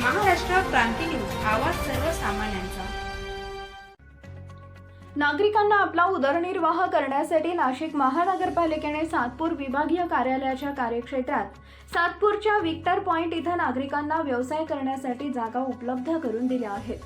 क्रांती news आवाज सर्वसामान्यांचा. नागरिकांना आपला उदरनिर्वाह करण्यासाठी नाशिक महानगरपालिकेने सातपूर विभागीय कार्यालयाच्या कार्यक्षेत्रात सातपूरच्या विक्टर पॉइंट इथं नागरिकांना व्यवसाय करण्यासाठी जागा उपलब्ध करून दिल्या आहेत.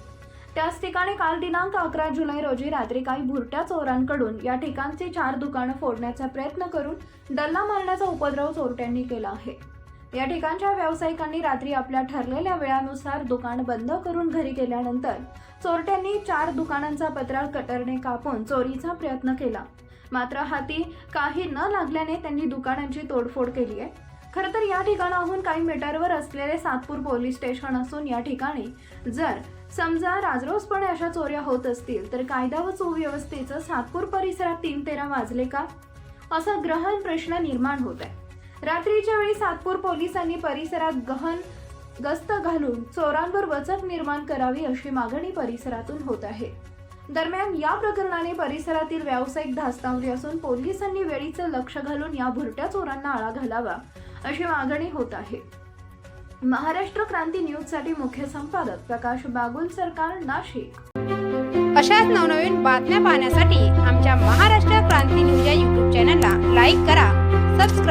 त्याच ठिकाणी काल दिनांक अकरा जुलै रोजी रात्री काही भुरट्या चोरांकडून या ठिकाणची चार दुकानं फोडण्याचा प्रयत्न करून डल्ला मारण्याचा उपद्रव चोरट्यांनी केला आहे. या ठिकाणच्या व्यावसायिकांनी रात्री आपल्या ठरलेल्या वेळानुसार दुकान बंद करून घरी गेल्यानंतर चोरट्यांनी चार दुकानांचा पत्रा कटरने कापून चोरीचा प्रयत्न केला. मात्र हाती काही न लागल्याने त्यांनी दुकानांची तोडफोड केली आहे. खरं तर या ठिकाणाहून काही मीटरवर असलेले सातपूर पोलीस स्टेशन असून या ठिकाणी जर समजा राजरोसपणे अशा चोऱ्या होत असतील तर कायदा व सुव्यवस्थेचं सातपूर परिसरात तीन तेरा वाजले का? असा ग्रहण प्रश्न निर्माण होत आहे. रात्रीच्या वेळी सातपूर पोलिसांनी परिसरात गहन गस्त घालून चोरांवर वचक निर्माण करावी अशी मागणी परिसरातून होत आहे. दरम्यान या प्रकरणाने परिसरातील व्यावसायिक धास्तावली असून पोलिसांनी वेळीचं लक्ष घालून या भुरट्या चोरांना आळा घालावा अशी मागणी होत आहे. महाराष्ट्र क्रांती न्यूजसाठी मुख्य संपादक प्रकाश बागुल सरकार नाशिक. अशाच नवनवीन बातम्या पाहण्यासाठी आमच्या महाराष्ट्र क्रांती